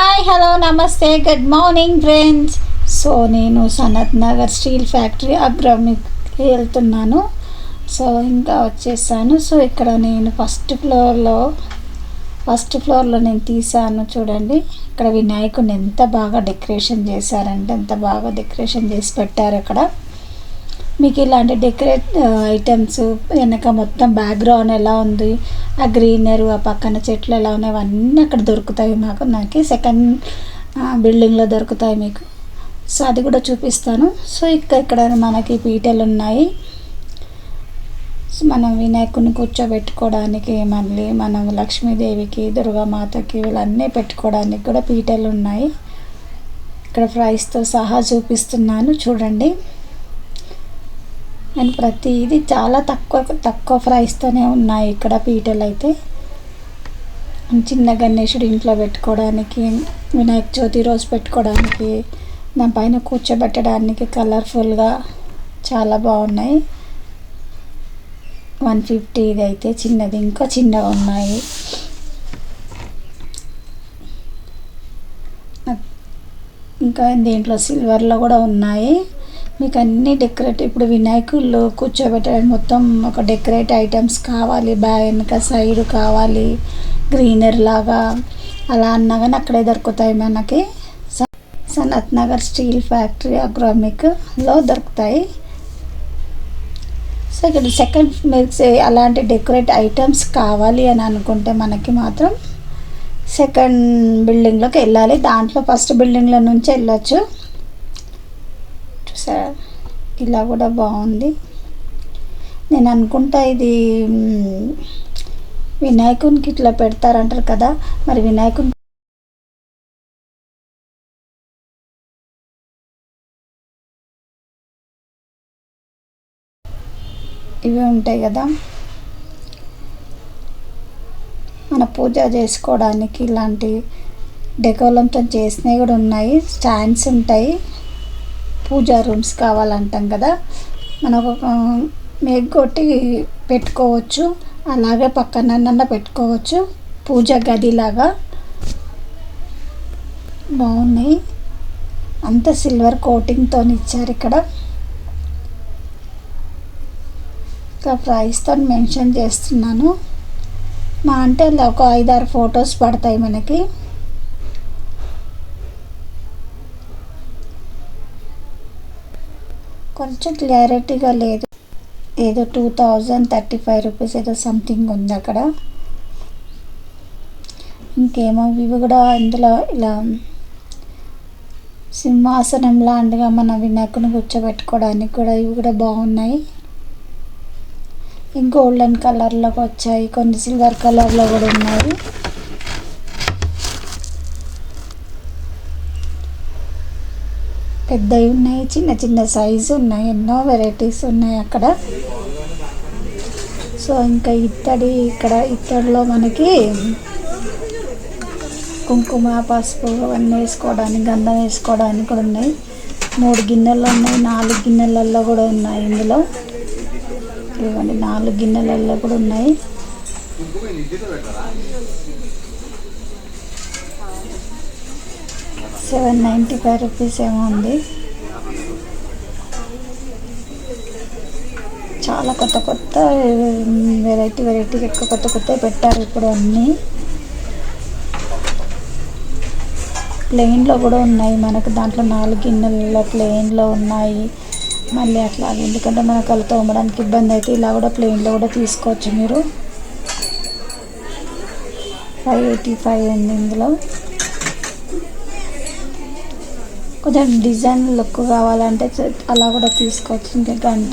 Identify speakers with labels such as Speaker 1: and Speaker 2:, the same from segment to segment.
Speaker 1: Hi hello నమస్తే good morning friends so నేను Sanath Nagar steel factory అగ్రమికి వెళ్తున్నాను. సో ఇంకా వచ్చేసాను. సో ఇక్కడ నేను ఫస్ట్ ఫ్లోర్లో ఫస్ట్ ఫ్లోర్లో నేను తీసాను చూడండి. ఇక్కడ వినాయకుడిని ఎంత బాగా డెకరేషన్ చేశారంటే ఎంత బాగా డెకరేషన్ చేసి పెట్టారు అక్కడ. మీకు ఇలాంటి డెకరేట్ ఐటమ్స్ వెనక మొత్తం బ్యాక్గ్రౌండ్ ఎలా ఉంది? ఆ గ్రీనరీ ఆ పక్కన చెట్లు ఎలా ఉన్నాయి? అవన్నీ అక్కడ దొరుకుతాయి మాకు. నాకు సెకండ్ బిల్డింగ్లో దొరుకుతాయి మీకు. సో అది కూడా చూపిస్తాను. సో ఇక్కడ ఇక్కడ మనకి పీటలు ఉన్నాయి. సో మనం వినాయకుని కూర్చోబెట్టుకోవడానికి మళ్ళీ మనం లక్ష్మీదేవికి దుర్గామాతకి వీళ్ళన్నీ పెట్టుకోవడానికి కూడా పీటలు ఉన్నాయి. ఇక్కడ ప్రైస్తో సహా చూపిస్తున్నాను. చూడండి. అండ్ ప్రతిదీ చాలా తక్కువ తక్కువ ప్రైస్తోనే ఉన్నాయి ఇక్కడ పీటలు అయితే. చిన్న గణేశుడు ఇంట్లో పెట్టుకోవడానికి వినాయక చవితి రోజు పెట్టుకోవడానికి దానిపైన కూర్చోబెట్టడానికి కలర్ఫుల్గా చాలా బాగున్నాయి. వన్ ఫిఫ్టీ ఇది అయితే చిన్నది ఇంకా చిన్నగా ఉన్నాయి. ఇంకా దీంట్లో సిల్వర్లో కూడా ఉన్నాయి. మీకు అన్ని డెకరేట్ ఇప్పుడు వినాయకుల్లో కూర్చోబెట్టడానికి మొత్తం ఒక డెకరేట్ ఐటమ్స్ కావాలి. బ్యాగ్ వెనక సైడ్ కావాలి. గ్రీనర్ లాగా. అలా అన్నా కానీ అక్కడే దొరుకుతాయి మనకి. స- సనత్ నగర్ స్టీల్ ఫ్యాక్టరీ అగ్రామిక్లో దొరుకుతాయి. సో ఇక్కడ సెకండ్ మీకు అలాంటి డెకరేట్ ఐటమ్స్ కావాలి అని అనుకుంటే మనకి మాత్రం సెకండ్ బిల్డింగ్లోకి వెళ్ళాలి. దాంట్లో ఫస్ట్ బిల్డింగ్లో నుంచి వెళ్ళొచ్చు. సార్ ఇలా కూడా బాగుంది. నేను అనుకుంటా ఇది వినాయకునికి ఇట్లా పెడతారంటారు కదా మరి వినాయకుని ఇవి ఉంటాయి కదా. మన పూజ చేసుకోవడానికి ఇలాంటి డెకోలంతో చేసినవి కూడా ఉన్నాయి. స్టాండ్స్ ఉంటాయి. పూజా రూమ్స్ కావాలంటాం కదా. మనం ఒక కొట్టి పెట్టుకోవచ్చు. అలాగే పక్కనన్న పెట్టుకోవచ్చు. పూజ గదిలాగా బాగున్నాయి. అంత సిల్వర్ కోటింగ్తో ఇచ్చారు ఇక్కడ. ఇంకా ప్రైస్తో మెన్షన్ చేస్తున్నాను. మా అంటే ఒక ఐదారు ఫొటోస్ పడతాయి మనకి. కొంచెం క్లారిటీగా లేదు. ఏదో two thousand thirty five rupees ఏదో సంథింగ్ ఉంది అక్కడ. ఇంకేమో ఇవి కూడా ఇందులో ఇలా సింహాసనం లాంటిగా మన వినాయకుని కూర్చోబెట్టుకోవడానికి కూడా ఇవి కూడా బాగున్నాయి. గోల్డెన్ కలర్లోకి వచ్చాయి. కొన్ని సిల్వర్ కలర్లో కూడా ఉన్నాయి. పెద్దవి ఉన్నాయి చిన్న చిన్న సైజు ఉన్నాయి ఎన్నో వెరైటీస్ ఉన్నాయి అక్కడ. సో ఇంకా ఇత్తడి ఇక్కడ ఇత్తడిలో మనకి కుంకుమ పసుపు అవన్నీ వేసుకోవడానికి గంధం వేసుకోవడానికి కూడా ఉన్నాయి. మూడు గిన్నెలు ఉన్నాయి నాలుగు గిన్నెలలో కూడా ఉన్నాయి ఇందులో. ఇవ్వండి నాలుగు గిన్నెలలో కూడా ఉన్నాయి. సెవెన్ నైంటీ ఫైవ్ రూపీస్ ఏమో ఉంది. చాలా కొత్త కొత్త వెరైటీ వెరైటీ ఎక్కువ కొత్త కొత్త పెట్టారు ఇప్పుడు అన్నీ. ప్లెయిన్లో కూడా ఉన్నాయి. మనకు దాంట్లో నాలుగు గిన్నెలలో ప్లెయిన్లో ఉన్నాయి. మళ్ళీ అట్లా ఎందుకంటే మనకు అలా తోమడానికి ఇబ్బంది అయితే ఇలా కూడా ప్లెయిన్లో కూడా తీసుకోవచ్చు మీరు. ఫైవ్ ఎయిటీ ఫైవ్ ఉంది ఇందులో. కొంచెం డిజైన్ లుక్ కావాలంటే అలా కూడా తీసుకోవచ్చు. ఇంకా గంట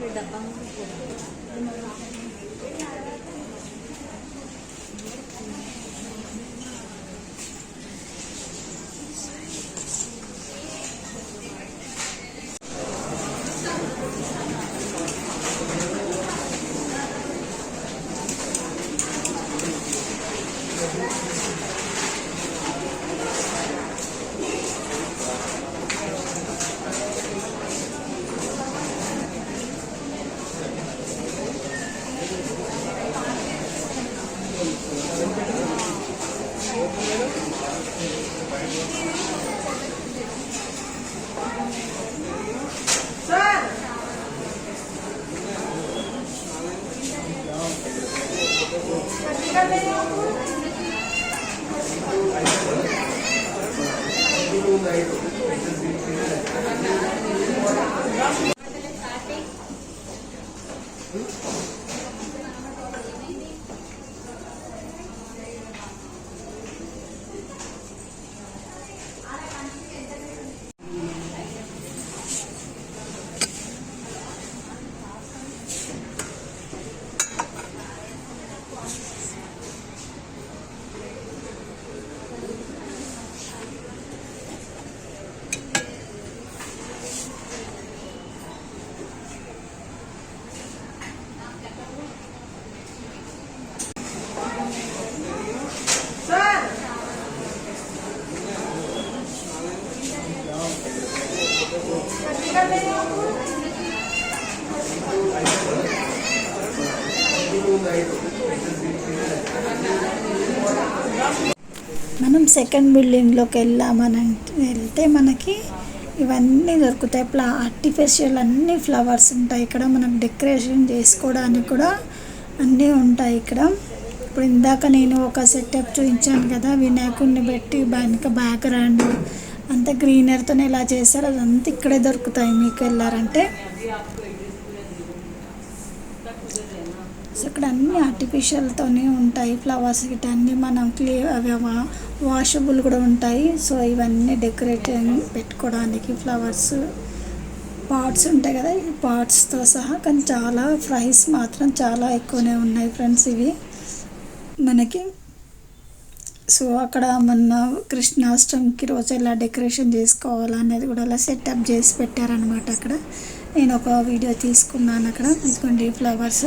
Speaker 2: Nagdabang ko
Speaker 1: po. సెకండ్ బిల్డింగ్లోకి వెళ్ళామని వెళ్తే మనకి ఇవన్నీ దొరుకుతాయి. ప్లా ఆర్టిఫిషియల్ అన్ని ఫ్లవర్స్ ఉంటాయి ఇక్కడ. మనం డెకరేషన్ చేసుకోవడానికి కూడా అన్నీ ఉంటాయి ఇక్కడ. ఇప్పుడు ఇందాక నేను ఒక సెటప్ చూపించాను కదా వినాయకుడిని పెట్టి వెనక బ్యాక్గ్రౌండ్ అంతా గ్రీనరీతో ఎలా చేస్తారు అదంతా ఇక్కడే దొరుకుతాయి మీకు వెళ్ళారంటే. సో ఇక్కడ అన్ని ఆర్టిఫిషియల్తోనే ఉంటాయి. ఫ్లవర్స్ గిట్ట అన్నీ మనం క్లియర్ అవి వాషబుల్ కూడా ఉంటాయి. సో ఇవన్నీ డెకరేట్ పెట్టుకోవడానికి ఫ్లవర్స్ పాట్స్ ఉంటాయి కదా ఈ పాట్స్తో సహా. కానీ చాలా ప్రైస్ మాత్రం చాలా ఎక్కువనే ఉన్నాయి ఫ్రెండ్స్ ఇవి. మనకి సో అక్కడ మొన్న కృష్ణాష్టమికి రోజు ఎలా డెకరేషన్ చేసుకోవాలనేది కూడా అలా సెటప్ చేసి పెట్టారనమాట అక్కడ. నేను ఒక వీడియో తీసుకున్నాను అక్కడ. ఇదిగోండి ఫ్లవర్స్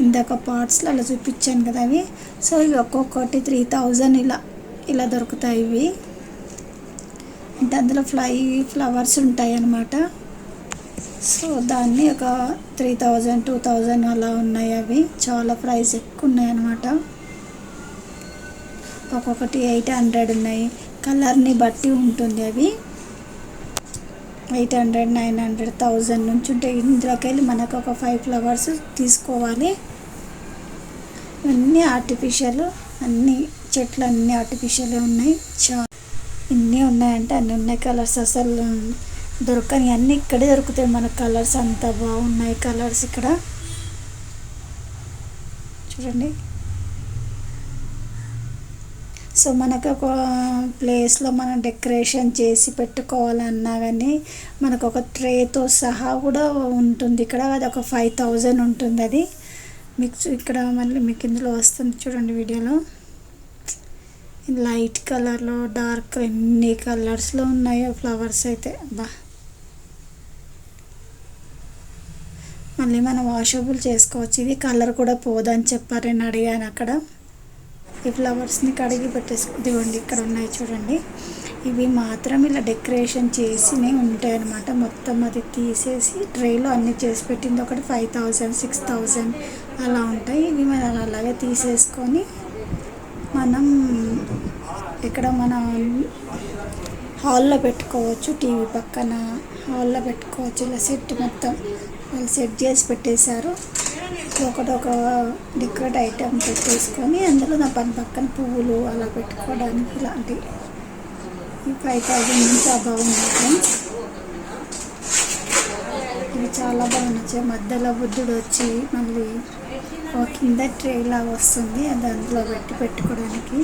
Speaker 1: ఇందాక పార్ట్స్లో అలా చూపించాను కదా అవి. సో ఇవి ఒక్కొక్కటి త్రీ థౌజండ్ ఇలా ఇలా దొరుకుతాయి ఇవి. అంటే అందులో ఫ్లై ఫ్లవర్స్ ఉంటాయి అన్నమాట. సో దాన్ని ఒక త్రీ థౌజండ్ టూ థౌజండ్ అలా ఉన్నాయి అవి. చాలా ప్రైస్ ఎక్కువ ఉన్నాయి అన్నమాట. ఒక్కొక్కటి ఎయిట్ హండ్రెడ్ ఉన్నాయి. కలర్ని బట్టి ఉంటుంది అవి. Eight hundred nine hundred thousand నుంచి ఉంటాయి ఇందులోకి వెళ్ళి మనకు ఒక ఫైవ్ ఫ్లవర్స్ తీసుకోవాలి. అన్నీ ఆర్టిఫిషియల్ అన్ని చెట్లు అన్నీ ఆర్టిఫిషియల్ ఉన్నాయి. చా ఇన్ని ఉన్నాయంటే అన్ని ఉన్నాయి కలర్స్ అసలు. దొరకని అన్నీ ఇక్కడే దొరుకుతాయి మన కలర్స్ అంత బాగున్నాయి కలర్స్ ఇక్కడ. చూడండి. సో మనకు ఒక ప్లేస్లో మనం డెకరేషన్ చేసి పెట్టుకోవాలన్నా కానీ మనకు ఒక ట్రేతో సహా కూడా ఉంటుంది. ఇక్కడ అది ఒక ఫైవ్ థౌజండ్ ఉంటుంది అది. మీకు ఇక్కడ మళ్ళీ మీకు ఇందులో వస్తుంది చూడండి వీడియోలో. లైట్ కలర్లో డార్క్ ఎన్ని కలర్స్లో ఉన్నాయో ఫ్లవర్స్ అయితే. బా మళ్ళీ మనం వాషబుల్ చేసుకోవచ్చు. ఇది కలర్ కూడా పోదని చెప్పారు నేను అడిగాను అక్కడ. ఈ ఫ్లవర్స్ని కడిగి పెట్టేసి ఇక్కడ ఉన్నాయి చూడండి. ఇవి మాత్రం ఇలా డెకరేషన్ చేసినే ఉంటాయి అన్నమాట. మొత్తం అది తీసేసి ట్రేలో అన్ని చేసి పెట్టింది. ఒకటి ఫైవ్ థౌజండ్ సిక్స్ థౌజండ్ అలా ఉంటాయి. ఇవి మనం అలాగే తీసేసుకొని మనం ఇక్కడ మన హాల్లో పెట్టుకోవచ్చు టీవీ పక్కన హాల్లో పెట్టుకోవచ్చు. ఇలా సెట్ మొత్తం వాళ్ళు సెట్ చేసి పెట్టేశారు. ఒకటొక ఒక డెకరేట్ ఐటెం పెట్టేసుకొని అందులో నా పని పక్కన పువ్వులు అలా పెట్టుకోవడానికి ఇలాంటి ఈ ఫైవ్ థౌజండ్ నుంచి బాగుంది ఉన్నాయి ఇవి చాలా బాగా నచ్చాయి. మధ్యలో బుద్ధుడు వచ్చి మళ్ళీ కింద ట్రే లాగా వస్తుంది అది అందులో పెట్టి పెట్టుకోవడానికి.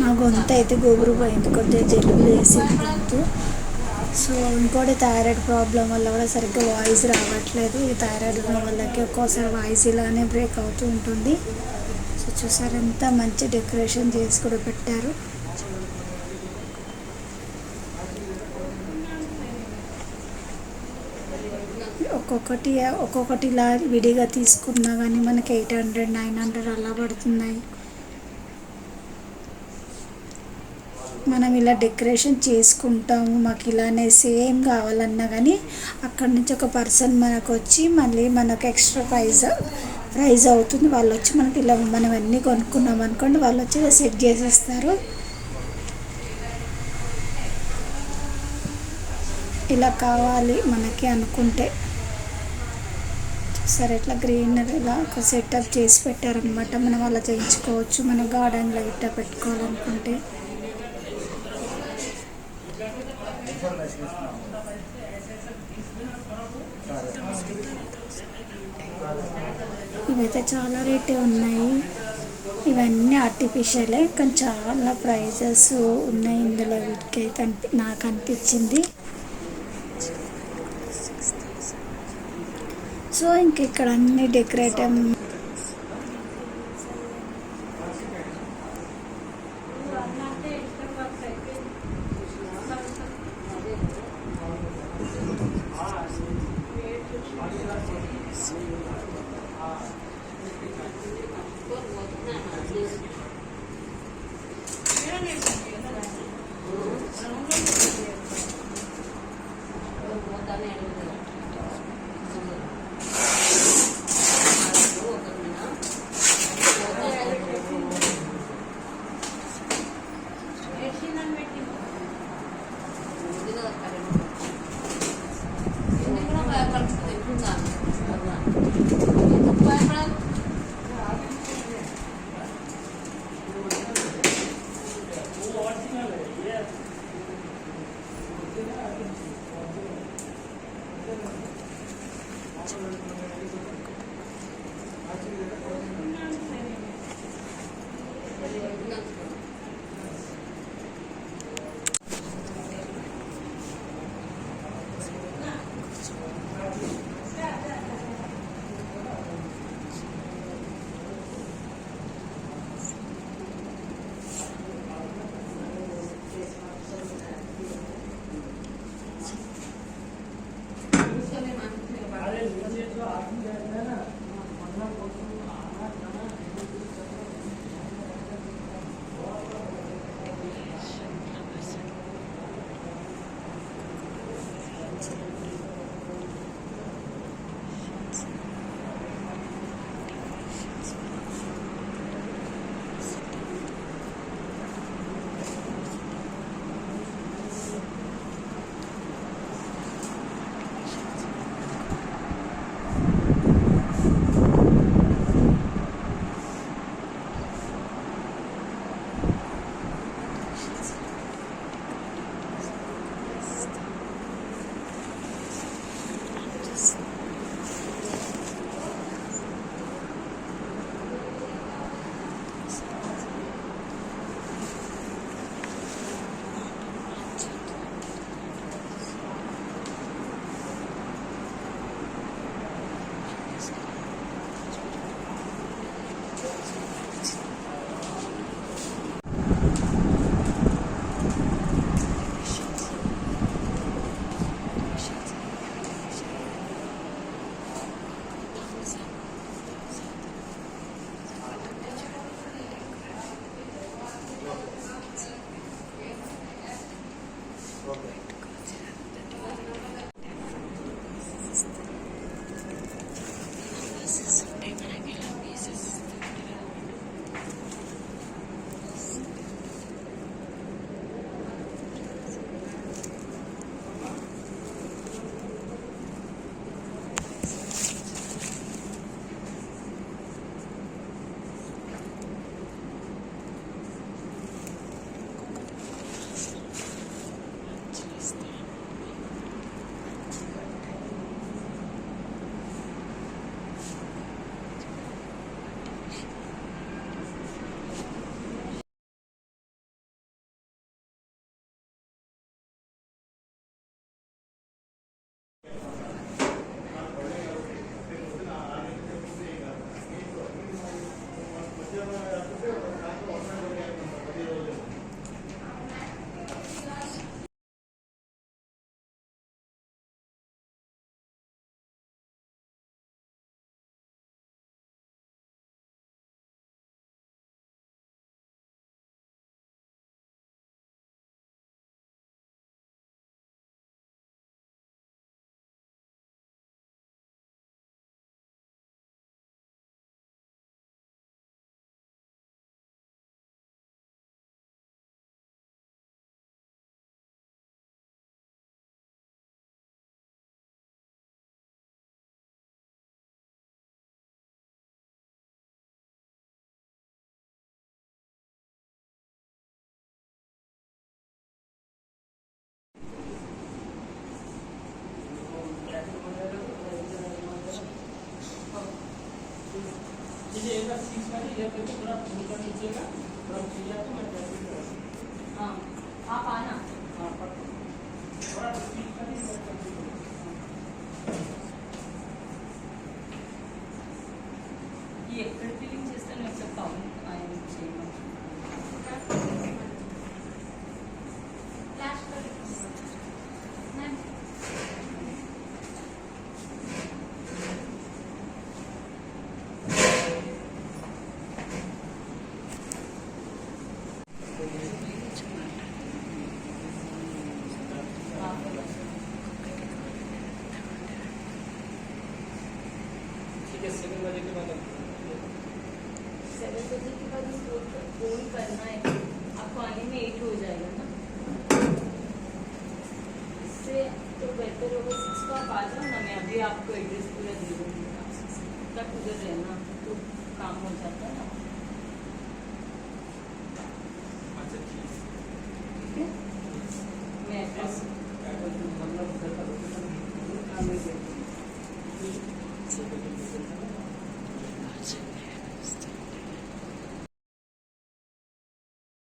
Speaker 1: నా గొంతు అయితే గోబురు పోయింది కొద్దిగా జలుబు వేసింది గొంతు సో ఇంకోటి థైరాయిడ్ ప్రాబ్లం వల్ల కూడా సరిగ్గా వాయిస్ రావట్లేదు. ఈ థైరాయిడ్ ఉన్న వాళ్ళకి ఒక్కోసారి వాయిస్ ఇలానే బ్రేక్ అవుతూ ఉంటుంది. సో చూసారు ఎంత మంచి డెకరేషన్ చేసి కూడా పెట్టారు. ఒక్కొక్కటి ఒక్కొక్కటి ఇలా విడిగా తీసుకున్నా కానీ మనకి ఎయిట్ హండ్రెడ్ నైన్ హండ్రెడ్ అలా పడుతున్నాయి. మనం ఇలా డెకరేషన్ చేసుకుంటాము మాకు ఇలానే సేమ్ కావాలన్నా కానీ అక్కడి నుంచి ఒక పర్సన్ మనకు వచ్చి మళ్ళీ మనకు ఎక్స్ట్రా ప్రైజ్ ప్రైజ్ అవుతుంది. వాళ్ళు వచ్చి మనకి ఇలా మనం అన్నీ కొనుక్కున్నాం అనుకోండి వాళ్ళు వచ్చి ఇలా సెట్ చేసేస్తారు. ఇలా కావాలి మనకి అనుకుంటే. సరే ఇట్లా గ్రీనరీగా ఒక సెటప్ చేసి పెట్టారనమాట మనం అలా చేయించుకోవచ్చు. మన గార్డెన్లో ఇట్లా పెట్టుకోవాలనుకుంటే.
Speaker 3: ఇవైతే చాలా రేటే ఉన్నాయి. ఇవన్నీ ఆర్టిఫిషియలే కానీ చాలా ప్రైజెస్ ఉన్నాయి ఇందులో వీటికైతే అనిపి నాకు అనిపించింది. సో ఇంక ఇక్కడ అన్ని
Speaker 2: డెకరేట్ Thank you. certainly. प्रक्रिया देखो पूरा पूरा कीजिएगा पूरा क्रिया
Speaker 4: को मैं
Speaker 5: ठीक है सेवन बजे के बाद
Speaker 2: सेवन बजे के बाद फ़ोन करना है। आपको आने में एट हो जाएगा ना? इससे तो बेहतर होगा। सिक्स को आप आ जाओ ना, मैं अभी आपको एड्रेस पूरा दे दूँगी। तक उधर रहना तो काम हो जाता है।